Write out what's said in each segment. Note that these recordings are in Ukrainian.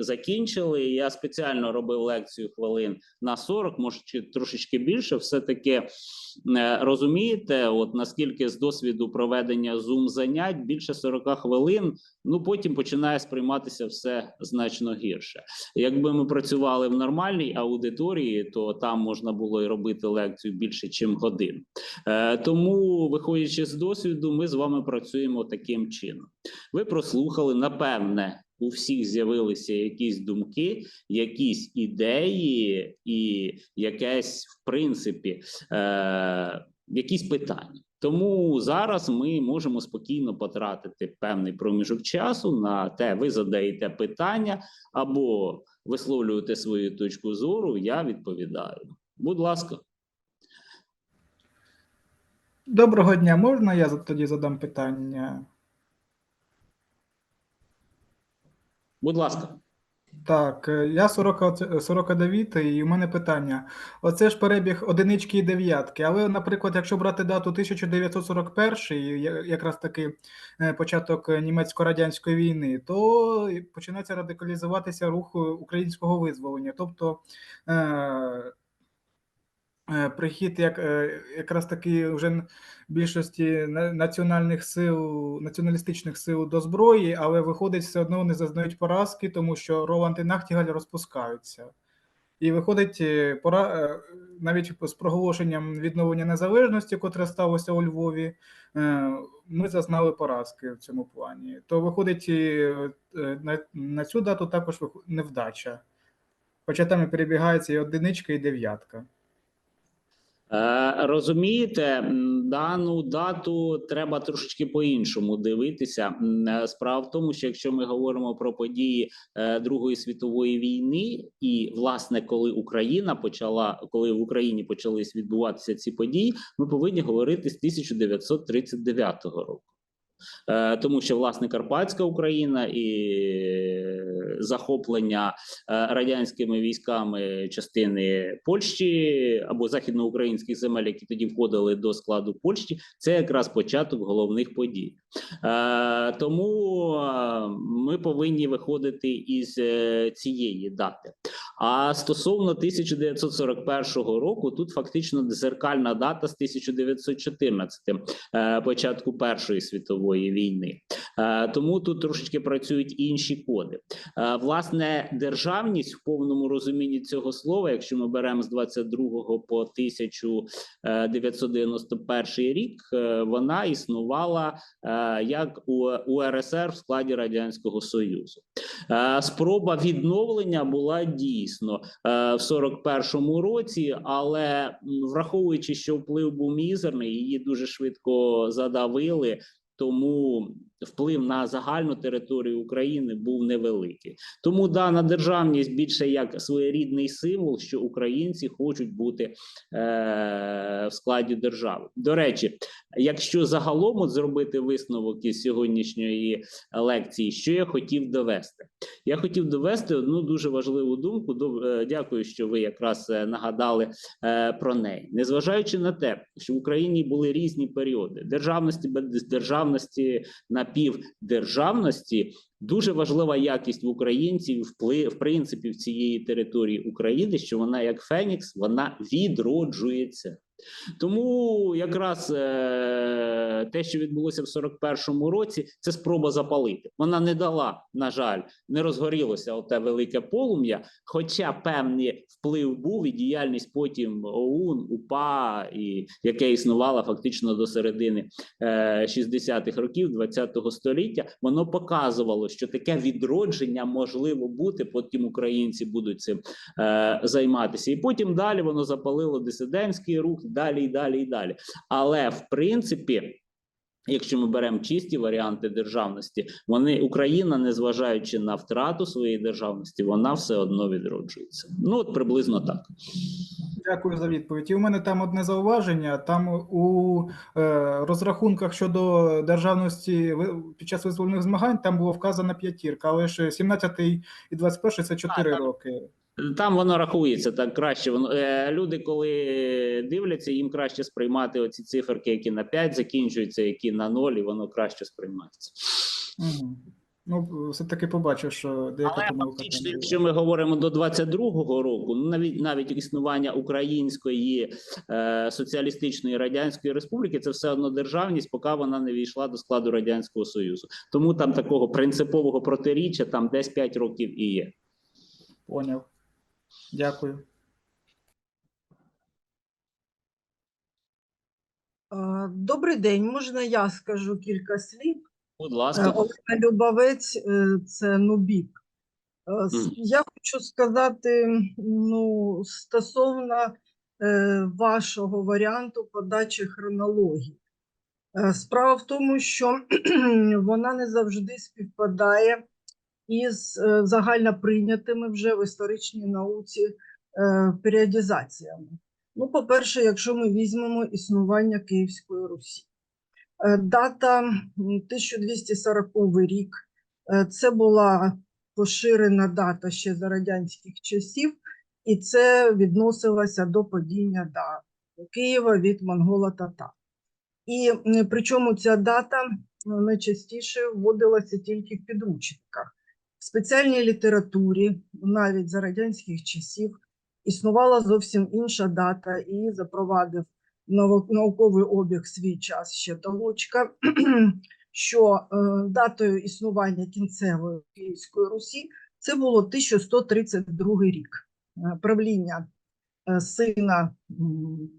закінчили. Я спеціально робив лекцію хвилин на 40, може чи трошечки більше. Все таки е, розумієте, от наскільки з досвіду проведення зум занять більше 40 хвилин. Ну потім починає сприйматися все значно гірше. Якби ми працювали в нормальній аудиторії, то там можна було і робити лекцію більше, ніж годину. Е, тому, виходячи з досвіду, ми з вами працюємо таким чином. Ви прослухали, напевне, у всіх з'явилися якісь думки, якісь ідеї і якесь, в принципі, е, якісь питання. Тому зараз ми можемо спокійно потратити певний проміжок часу на те, ви задаєте питання або висловлюєте свою точку зору. Я відповідаю. Будь ласка, Доброго дня, можна я тоді задам питання? Будь ласка. Так, е, я 40, оце- 49 і у мене питання. Оце ж перебіг одинички і дев'ятки. Але, наприклад, якщо брати дату 1941, я- якраз таки е, початок е, німецько-радянської війни, то починається радикалізуватися рух е, українського визволення. Тобто е, е, прихід як, е, якраз таки вже більшості національних сил, націоналістичних сил до зброї, але виходить, все одно не зазнають поразки, тому що Роланд і Нахтігаль розпускаються. І виходить, е, пора е, навіть з проголошенням відновлення незалежності, котре сталося у Львові, е, ми зазнали поразки в цьому плані. То виходить, е, е, на цю дату також невдача. Хоча там і перебігається і одиничка, і дев'ятка. Е, Розумієте, дану дату треба трошечки по-іншому дивитися. Е, Справа в тому, що якщо ми говоримо про події е, Другої світової війни, і власне, коли Україна почала, коли в Україні почались відбуватися ці події, ми повинні говорити з 1939 року. Тому що власне Карпатська Україна і захоплення е, радянськими військами частини Польщі або західноукраїнських земель, які тоді входили до складу Польщі, це якраз початок головних подій. Е, Тому е, ми повинні виходити із цієї дати. А стосовно 1941 року, тут фактично дзеркальна дата з 1914 е, початку Першої світової війни. Е, Тому тут трошечки працюють інші коди. Е, Власне, державність в повному розумінні цього слова, якщо ми беремо з 22 по 1991 рік, е, вона існувала як у УРСР в складі Радянського Союзу. Спроба відновлення була дійсно в 41-му році, але враховуючи, що вплив був мізерний, її дуже швидко задавили. Тому вплив на загальну територію України був невеликий. Тому дана державність більше як своєрідний символ, що українці хочуть бути е, в складі держави. До речі, якщо загалом от зробити висновок із сьогоднішньої лекції, що я хотів довести, я хотів довести одну дуже важливу думку. Е, Дякую, що ви якраз е, нагадали е, про неї, незважаючи на те, що в Україні були різні періоди державності, бездержавності, напівдержавності. Дуже важлива якість в українців вплив в принципі в цієї території України, що вона як Фенікс, вона відроджується. Тому якраз е, те, що відбулося в 41-му році, це спроба запалити. Вона не дала, на жаль, не розгорілося оте велике полум'я, хоча певний вплив був і діяльність потім ОУН, УПА, і яке існувало фактично до середини е, 60-х років 20-го століття, воно показувало, що таке відродження можливо бути. Потім українці будуть цим е, займатися, і потім далі воно запалило дисидентський рух, далі і далі і далі. Але в принципі. Якщо ми беремо чисті варіанти державності, вони Україна, незважаючи на втрату своєї державності, вона все одно відроджується. Ну от приблизно так. Дякую за відповідь. І у мене там одне зауваження. Там у е, розрахунках щодо державності ви- під час визвольних змагань там було вказано п'ятірка, але ж 17 і 21 це 4 так. роки. Там воно рахується так краще. Воно е, люди, коли дивляться, їм краще сприймати оці циферки, які на 5 закінчуються, які на 0, і воно краще сприймається. Угу. Ну, все-таки побачив, що деяка Але помилка фактично, якщо ми говоримо до 22-го року, ну навіть навіть існування Української е, соціалістичної радянської республіки, це все одно державність, поки вона не війшла до складу радянського союзу. Тому там такого принципового протиріччя там десь 5 років і є. Поняв. Дякую. Е, Добрий день. Можна я скажу кілька слів? Будь Е, ласка, Олена Любавець, е, це Нубік. Я хочу сказати, ну, стосовно вашого варіанту подачі хронології. Справа в тому, що вона не завжди співпадає із е, загально прийнятими вже в історичній науці е, періодизаціями. Ну, по-перше, якщо ми візьмемо існування Київської Русі. Е, Дата 1240 рік. Це була поширена дата ще за радянських часів, і це відносилося до падіння да, Києва від монголо-татар. І причому ця дата найчастіше вводилася тільки в підручниках. В спеціальній літературі, навіть за радянських часів, існувала зовсім інша дата і запровадив науковий обіг свій час ще Толочка, що е, датою існування кінцевої Київської Русі це було 1132 рік. Е, Правління е, сина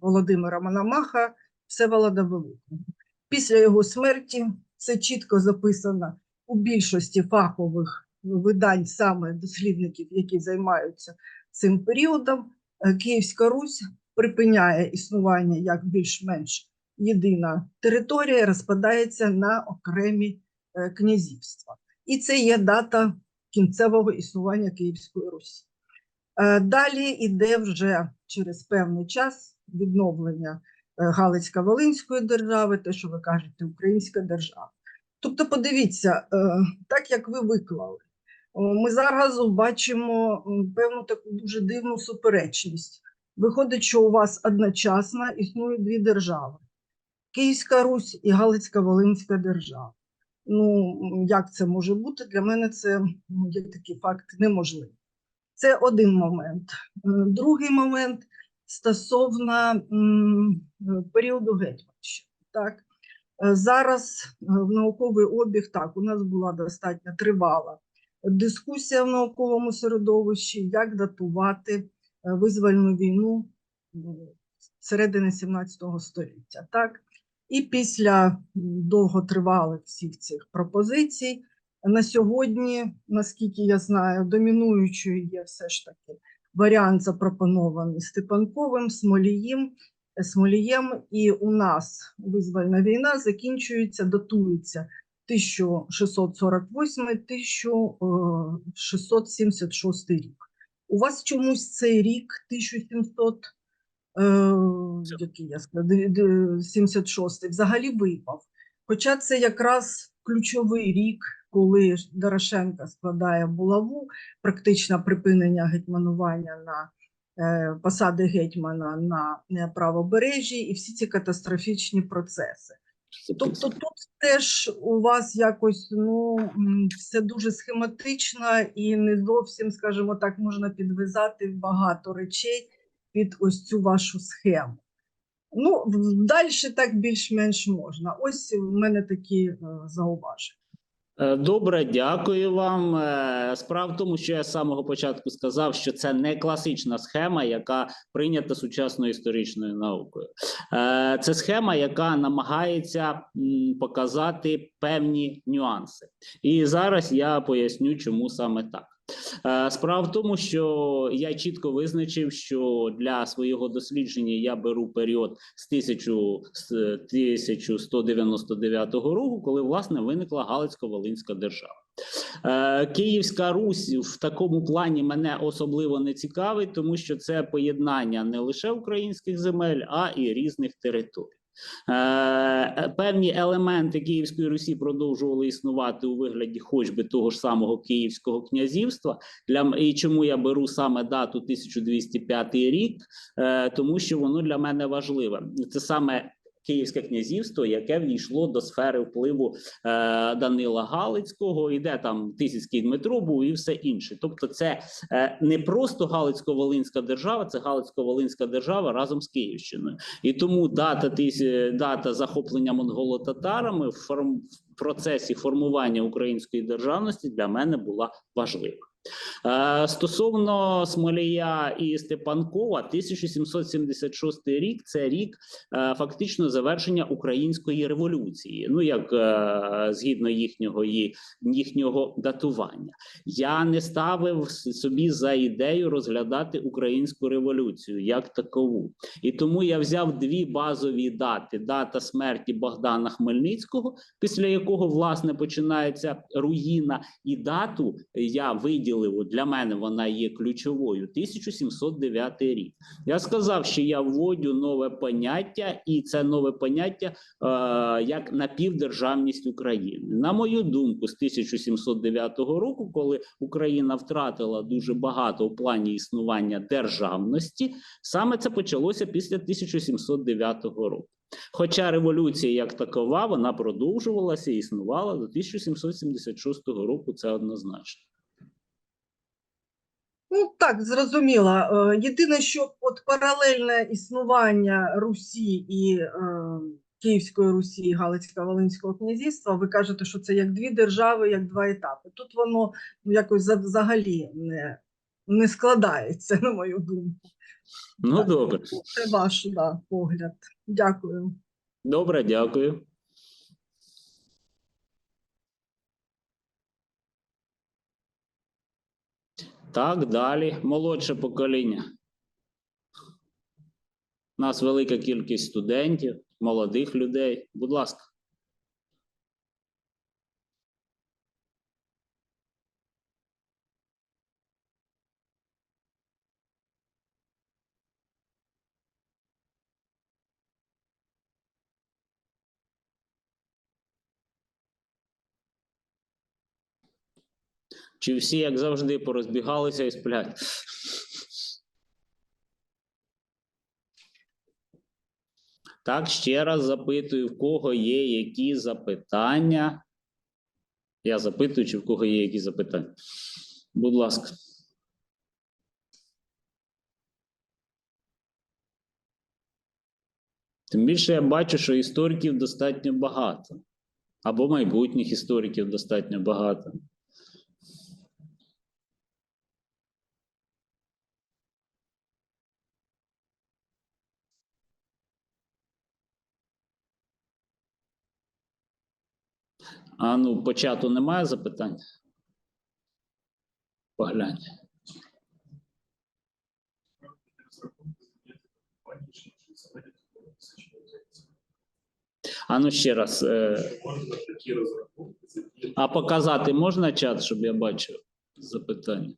Володимира Мономаха Всеволода Великого. Після його смерті це чітко записано у більшості фахових видань саме дослідників, які займаються цим періодом. Е, Київська Русь припиняє існування як більш-менш єдина територія, розпадається на окремі е, князівства. І це є дата кінцевого існування Київської Русі. Е, Далі йде вже через певний час відновлення Галицько-Волинської держави, те, що ви кажете, Українська держава. Тобто, подивіться, так як ви виклали, ми зараз бачимо певну таку дуже дивну суперечність. Виходить, що у вас одночасно існують дві держави: Київська Русь і Галицько-Волинська держава. Ну, як це може бути? Для мене це є такий факт неможливий. Це один момент. Е, Другий момент стосовно періоду Гетьманщини. Так? Е, Зараз е, в науковий обіг так, у нас була достатньо тривала дискусія в науковому середовищі, як датувати е, визвольну війну середини 17 століття. Так? І після довготривалих всіх цих пропозицій на сьогодні, наскільки я знаю, домінуючою є все ж таки варіант запропонований Степанковим, Смолієм, Смолієм, і у нас визвольна війна закінчується, датується 1648-1676 рік. У вас чомусь цей рік 1700, е, який я сказала, д- д- 76 взагалі випав. Хоча це якраз ключовий рік, коли ж Дорошенко складає булаву, практично припинення гетьманування на е, посади гетьмана на е, правобережжі і всі ці катастрофічні процеси. Тобто тут теж у вас якось ну все дуже схематично і не зовсім, скажімо так, можна підв'язати багато речей під ось цю вашу схему. Ну, далі так більш-менш можна. Ось в мене такі е, зауваження. Е, Добре, дякую вам. Е, Справа в тому, що я з самого початку сказав, що це не класична схема, яка прийнята сучасною історичною наукою. Е, Це схема, яка намагається показати певні нюанси. І зараз я поясню, чому саме так. Е, Справа в тому, що я чітко визначив, що для свого дослідження я беру період з 1199 року, коли власне виникла Галицько-Волинська держава. Е, Київська Русь в такому плані мене особливо не цікавить, тому що це поєднання не лише українських земель, а і різних територій. Е, Певні елементи Київської Русі продовжували існувати у вигляді, хоч би того ж самого Київського князівства. Для і чому я беру саме дату 1205 рік, Е, тому що воно для мене важливе. Це саме Київське князівство, яке війшло до сфери впливу е, Данила Галицького, і де там Тисяцький Дмитро був і все інше. Тобто, це е, не просто Галицько-Волинська держава, це Галицько-Волинська держава разом з Київщиною. І тому дата тис- дата захоплення монголо-татарами в форм в процесі формування української державності для мене була важлива. Е, Стосовно Смолія і Степанкова, 1776 рік це рік е, фактично завершення української революції. Ну як е, згідно їхнього їхнього датування, я не ставив собі за ідею розглядати українську революцію як такову, і тому я взяв дві базові дати: дата смерті Богдана Хмельницького, після якого власне починається руїна, і дату я виділив от для мене. Вона є ключовою. 1709 рік. Я сказав, що я вводю нове поняття, і це нове поняття е, як напівдержавність України. На мою думку, з 1709 року, коли Україна втратила дуже багато в плані існування державності, саме це почалося після 1709 року. Хоча революція як такова вона продовжувалася і існувала до 1776 року. Це однозначно. Ну так, зрозуміло. Е, Єдине, що от паралельне існування Русі і е, Київської Русі і Галицько-Волинського князівства, ви кажете, що це як дві держави, як два етапи. Тут воно ну, якось взагалі не, не складається, на мою думку. Ну Так. добре, Це ваш да, погляд. Дякую. добре, дякую. Так, далі. Молодше покоління. У нас велика кількість студентів, молодих людей. Будь ласка. Чи всі, як завжди, порозбігалися і сплять? Так, ще раз запитую, в кого є які запитання. Я запитую, чи в кого є які запитання. Будь ласка. Тим більше я бачу, що істориків достатньо багато. Або майбутніх істориків достатньо багато. А ну, по чату немає запитань? Поглянь. А ну ще раз. Е, а показати можна чат, щоб я бачив запитання?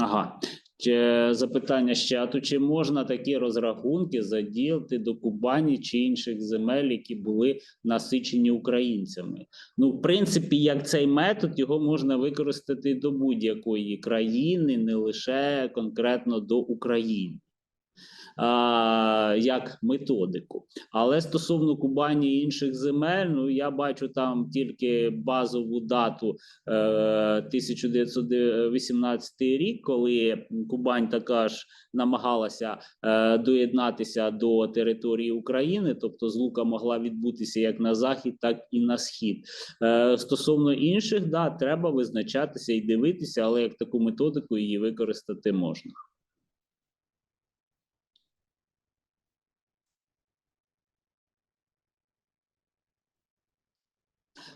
Ага. Чи запитання ще а то чи можна такі розрахунки заділити до Кубані чи інших земель, які були насичені українцями? Ну, в принципі, як цей метод його можна використати до будь-якої країни, не лише конкретно до України. А, як методику. Але стосовно Кубані і інших земель, ну я бачу там тільки базову дату е, 1918 рік, коли Кубань така ж намагалася е, доєднатися до території України, тобто злука могла відбутися як на захід, так і на схід. Е, стосовно інших, да, треба визначатися і дивитися, але як таку методику її використати можна.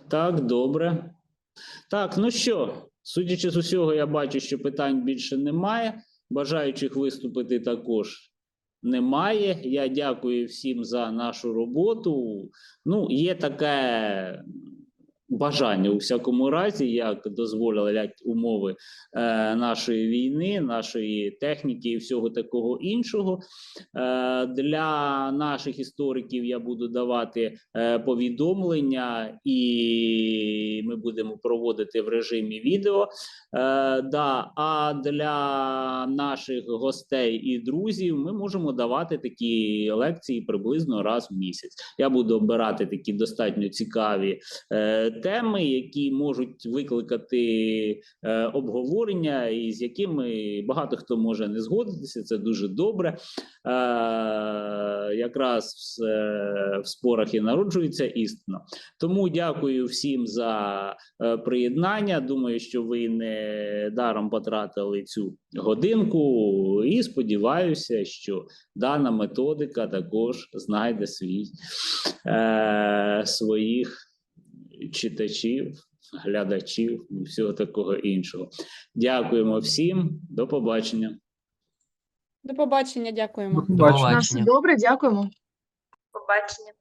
Так, добре. Так, ну що, судячи з усього, я бачу, що питань більше немає. Бажаючих виступити також немає. Я дякую всім за нашу роботу. Ну, є таке бажання у всякому разі, як дозволять умови е, нашої війни, нашої техніки і всього такого іншого. Е, для наших істориків я буду давати е, повідомлення, і ми будемо проводити в режимі відео. Е, да, а для наших гостей і друзів ми можемо давати такі лекції приблизно раз в місяць. Я буду обирати такі достатньо цікаві е, теми, які можуть викликати е, обговорення, і з якими багато хто може не згодитися. Це дуже добре. Е, якраз в, е, в спорах і народжується істина. Тому дякую всім за приєднання. Думаю, що ви не даром потратили цю годинку, і сподіваюся, що дана методика також знайде свій е, своїх читачів, глядачів і всього такого іншого. Дякуємо всім. До побачення. До побачення, дякуємо. До побачення. На все добре, дякуємо. Побачення.